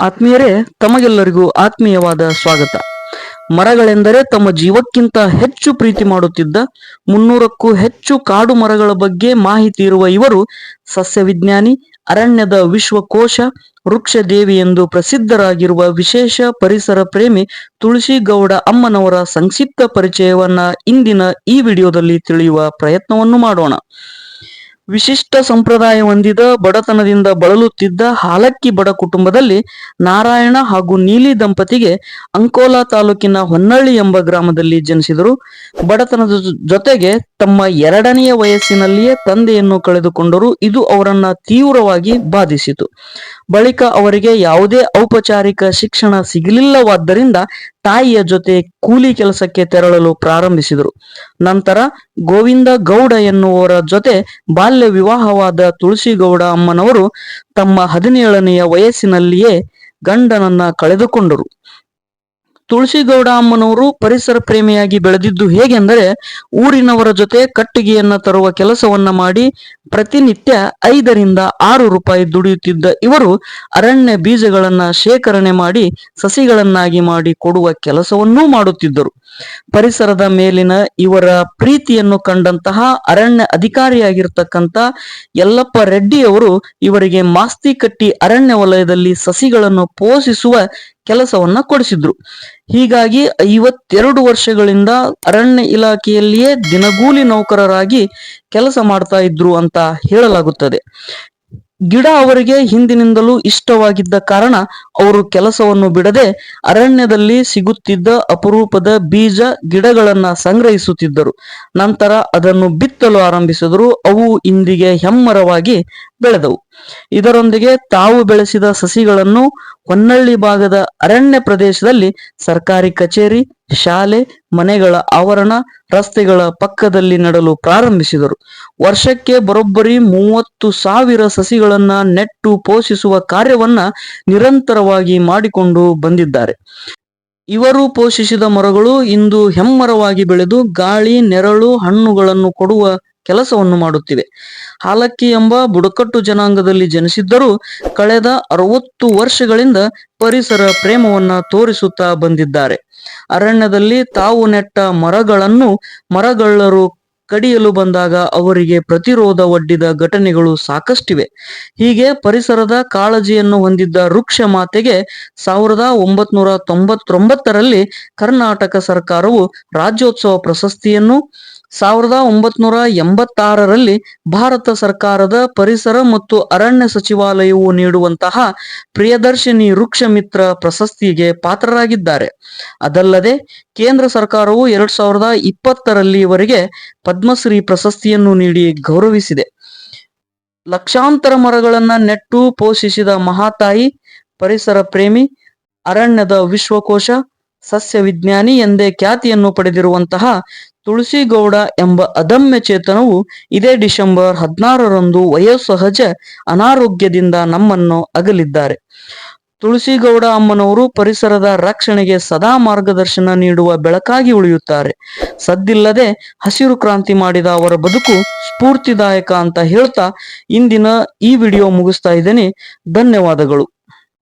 ಆತ್ಮೀಯರೇ, ತಮಗೆಲ್ಲರಿಗೂ ಆತ್ಮೀಯವಾದ ಸ್ವಾಗತ. ಮರಗಳೆಂದರೆ ತಮ್ಮ ಜೀವಕ್ಕಿಂತ ಹೆಚ್ಚು ಪ್ರೀತಿ ಮಾಡುತ್ತಿದ್ದ, ಮುನ್ನೂರಕ್ಕೂ ಹೆಚ್ಚು ಕಾಡು ಮರಗಳ ಬಗ್ಗೆ ಮಾಹಿತಿ ಇರುವ ಇವರು ಸಸ್ಯವಿಜ್ಞಾನಿ, ಅರಣ್ಯದ ವಿಶ್ವಕೋಶ ವೃಕ್ಷ ದೇವಿ ಎಂದು ಪ್ರಸಿದ್ಧರಾಗಿರುವ ವಿಶೇಷ ಪರಿಸರ ಪ್ರೇಮಿ ತುಳಸಿ ಗೌಡ ಅಮ್ಮನವರ ಸಂಕ್ಷಿಪ್ತ ಪರಿಚಯವನ್ನ ಇಂದಿನ ಈ ವಿಡಿಯೋದಲ್ಲಿ ತಿಳಿಯುವ ಪ್ರಯತ್ನವನ್ನು ಮಾಡೋಣ. ವಿಶಿಷ್ಟ ಸಂಪ್ರದಾಯ ಹೊಂದಿದ ಬಡತನದಿಂದ ಬಳಲುತ್ತಿದ್ದ ಹಾಲಕ್ಕಿ ಬಡ ಕುಟುಂಬದಲ್ಲಿ ನಾರಾಯಣ ಹಾಗೂ ನೀಲಿ ದಂಪತಿಗೆ ಅಂಕೋಲಾ ತಾಲೂಕಿನ ಹೊನ್ನಳ್ಳಿ ಎಂಬ ಗ್ರಾಮದಲ್ಲಿ ಜನಿಸಿದರು. ಬಡತನದ ಜೊತೆಗೆ ತಮ್ಮ ಎರಡನೆಯ ವಯಸ್ಸಿನಲ್ಲಿಯೇ ತಂದೆಯನ್ನು ಕಳೆದುಕೊಂಡರು. ಇದು ಅವರನ್ನ ತೀವ್ರವಾಗಿ ಬಾಧಿಸಿತು. ಬಳಿಕ ಅವರಿಗೆ ಯಾವುದೇ ಔಪಚಾರಿಕ ಶಿಕ್ಷಣ ಸಿಗಲಿಲ್ಲವಾದ್ದರಿಂದ ತಾಯಿಯ ಜೊತೆ ಕೂಲಿ ಕೆಲಸಕ್ಕೆ ತೆರಳಲು ಪ್ರಾರಂಭಿಸಿದರು. ನಂತರ ಗೋವಿಂದ ಗೌಡ ಎನ್ನುವರ ಜೊತೆ ಬಾಲ್ಯ ವಿವಾಹವಾದ ತುಳಸಿಗೌಡ ಅಮ್ಮನವರು ತಮ್ಮ ಹದಿನೇಳನೆಯ ವಯಸ್ಸಿನಲ್ಲಿಯೇ ಗಂಡನನ್ನ ಕಳೆದುಕೊಂಡರು. ತುಳಸಿಗೌಡ ಅಮ್ಮನವರು ಪರಿಸರ ಪ್ರೇಮಿಯಾಗಿ ಬೆಳೆದಿದ್ದು ಹೇಗೆಂದರೆ ಊರಿನವರ ಜೊತೆ ಕಟ್ಟಿಗೆಯನ್ನ ತರುವ ಕೆಲಸವನ್ನ ಮಾಡಿ ಪ್ರತಿನಿತ್ಯ ಐದರಿಂದ ಆರು ರೂಪಾಯಿ ದುಡಿಯುತ್ತಿದ್ದ ಇವರು ಅರಣ್ಯ ಬೀಜಗಳನ್ನ ಶೇಖರಣೆ ಮಾಡಿ ಸಸಿಗಳನ್ನಾಗಿ ಮಾಡಿ ಕೊಡುವ ಕೆಲಸವನ್ನೂ ಮಾಡುತ್ತಿದ್ದರು. ಪರಿಸರದ ಮೇಲಿನ ಇವರ ಪ್ರೀತಿಯನ್ನು ಕಂಡಂತಹ ಅರಣ್ಯ ಅಧಿಕಾರಿಯಾಗಿರ್ತಕ್ಕಂಥ ಯಲ್ಲಪ್ಪ ರೆಡ್ಡಿ ಅವರು ಇವರಿಗೆ ಮಾಸ್ತಿ ಕಟ್ಟಿ ಅರಣ್ಯ ವಲಯದಲ್ಲಿ ಸಸಿಗಳನ್ನು ಪೋಷಿಸುವ ಕೆಲಸವನ್ನ ಕೊಡಿಸಿದ್ರು. ಹೀಗಾಗಿ ಐವತ್ತೆರಡು ವರ್ಷಗಳಿಂದ ಅರಣ್ಯ ಇಲಾಖೆಯಲ್ಲಿಯೇ ದಿನಗೂಲಿ ನೌಕರರಾಗಿ ಕೆಲಸ ಮಾಡ್ತಾ ಇದ್ರು ಅಂತ ಹೇಳಲಾಗುತ್ತದೆ. ಗಿಡ ಅವರಿಗೆ ಹಿಂದಿನಿಂದಲೂ ಇಷ್ಟವಾಗಿದ್ದ ಕಾರಣ ಅವರು ಕೆಲಸವನ್ನು ಬಿಡದೆ ಅರಣ್ಯದಲ್ಲಿ ಸಿಗುತ್ತಿದ್ದ ಅಪರೂಪದ ಬೀಜ ಗಿಡಗಳನ್ನ ಸಂಗ್ರಹಿಸುತ್ತಿದ್ದರು. ನಂತರ ಅದನ್ನು ಬಿತ್ತಲು ಆರಂಭಿಸಿದರು. ಅವು ಇಂದಿಗೆ ಹೆಮ್ಮರವಾಗಿ ಬೆಳೆದವು. ಇದರೊಂದಿಗೆ ತಾವು ಬೆಳೆಸಿದ ಸಸಿಗಳನ್ನು ಹೊನ್ನಳ್ಳಿ ಭಾಗದ ಅರಣ್ಯ ಪ್ರದೇಶದಲ್ಲಿ ಸರ್ಕಾರಿ ಕಚೇರಿ, ಶಾಲೆ, ಮನೆಗಳ ಆವರಣ, ರಸ್ತೆಗಳ ಪಕ್ಕದಲ್ಲಿ ನೆಡಲು ಪ್ರಾರಂಭಿಸಿದರು. ವರ್ಷಕ್ಕೆ ಬರೋಬ್ಬರಿ ಮೂವತ್ತು ಸಾವಿರ ಸಸಿಗಳನ್ನ ನೆಟ್ಟು ಪೋಷಿಸುವ ಕಾರ್ಯವನ್ನ ನಿರಂತರವಾಗಿ ಮಾಡಿಕೊಂಡು ಬಂದಿದ್ದಾರೆ. ಇವರು ಪೋಷಿಸಿದ ಮರಗಳು ಇಂದು ಹೆಮ್ಮರವಾಗಿ ಬೆಳೆದು ಗಾಳಿ, ನೆರಳು, ಹಣ್ಣುಗಳನ್ನು ಕೊಡುವ ಕೆಲಸವನ್ನು ಮಾಡುತ್ತಿವೆ. ಹಾಲಕ್ಕಿ ಎಂಬ ಬುಡಕಟ್ಟು ಜನಾಂಗದಲ್ಲಿ ಜನಿಸಿದ್ದರೂ ಕಳೆದ ಅರವತ್ತು ವರ್ಷಗಳಿಂದ ಪರಿಸರ ಪ್ರೇಮವನ್ನ ತೋರಿಸುತ್ತಾ ಬಂದಿದ್ದಾರೆ. ಅರಣ್ಯದಲ್ಲಿ ತಾವು ನೆಟ್ಟ ಮರಗಳನ್ನು ಮರಗಳ್ಳರು ಕಡಿಯಲು ಬಂದಾಗ ಅವರಿಗೆ ಪ್ರತಿರೋಧ ಒಡ್ಡಿದ ಘಟನೆಗಳು ಸಾಕಷ್ಟಿವೆ. ಹೀಗೆ ಪರಿಸರದ ಕಾಳಜಿಯನ್ನು ಹೊಂದಿದ್ದ ವೃಕ್ಷ ಮಾತೆಗೆ ಸಾವಿರದ ಒಂಬತ್ನೂರ ತೊಂಬತ್ತೊಂಬತ್ತರಲ್ಲಿ ಕರ್ನಾಟಕ ಸರ್ಕಾರವು ರಾಜ್ಯೋತ್ಸವ ಪ್ರಶಸ್ತಿಯನ್ನು ಸಾವಿರದ ಒಂಬತ್ನೂರ ಎಂಬತ್ತಾರರಲ್ಲಿ ಭಾರತ ಸರ್ಕಾರದ ಪರಿಸರ ಮತ್ತು ಅರಣ್ಯ ಸಚಿವಾಲಯವು ನೀಡುವಂತಹ ಪ್ರಿಯದರ್ಶಿನಿ ವೃಕ್ಷ ಮಿತ್ರ ಪ್ರಶಸ್ತಿಗೆ ಪಾತ್ರರಾಗಿದ್ದಾರೆ. ಅದಲ್ಲದೆ ಕೇಂದ್ರ ಸರ್ಕಾರವು ಎರಡ್ ಸಾವಿರದ ಇಪ್ಪತ್ತರಲ್ಲಿವರೆಗೆ ಪದ್ಮಶ್ರೀ ಪ್ರಶಸ್ತಿಯನ್ನು ನೀಡಿ ಗೌರವಿಸಿದೆ. ಲಕ್ಷಾಂತರ ಮರಗಳನ್ನ ನೆಟ್ಟು ಪೋಷಿಸಿದ ಮಹಾತಾಯಿ, ಪರಿಸರ ಪ್ರೇಮಿ, ಅರಣ್ಯದ ವಿಶ್ವಕೋಶ ಸಸ್ಯ ವಿಜ್ಞಾನಿ ಎಂದೇ ಖ್ಯಾತಿಯನ್ನು ಪಡೆದಿರುವಂತಹ ತುಳಸಿಗೌಡ ಎಂಬ ಅದಮ್ಯ ಚೇತನವು ಇದೇ ಡಿಸೆಂಬರ್ ಹದಿನಾರರಂದು ವಯೋಸಹಜ ಅನಾರೋಗ್ಯದಿಂದ ನಮ್ಮನ್ನು ಅಗಲಿದ್ದಾರೆ. ತುಳಸಿಗೌಡ ಅಮ್ಮನವರು ಪರಿಸರದ ರಕ್ಷಣೆಗೆ ಸದಾ ಮಾರ್ಗದರ್ಶನ ನೀಡುವ ಬೆಳಕಾಗಿ ಉಳಿಯುತ್ತಾರೆ. ಸದ್ದಿಲ್ಲದೆ ಹಸಿರು ಕ್ರಾಂತಿ ಮಾಡಿದ ಅವರ ಬದುಕು ಸ್ಫೂರ್ತಿದಾಯಕ ಅಂತ ಹೇಳ್ತಾ ಇಂದಿನ ಈ ವಿಡಿಯೋ ಮುಗಿಸ್ತಾ ಇದ್ದೇನೆ. ಧನ್ಯವಾದಗಳು.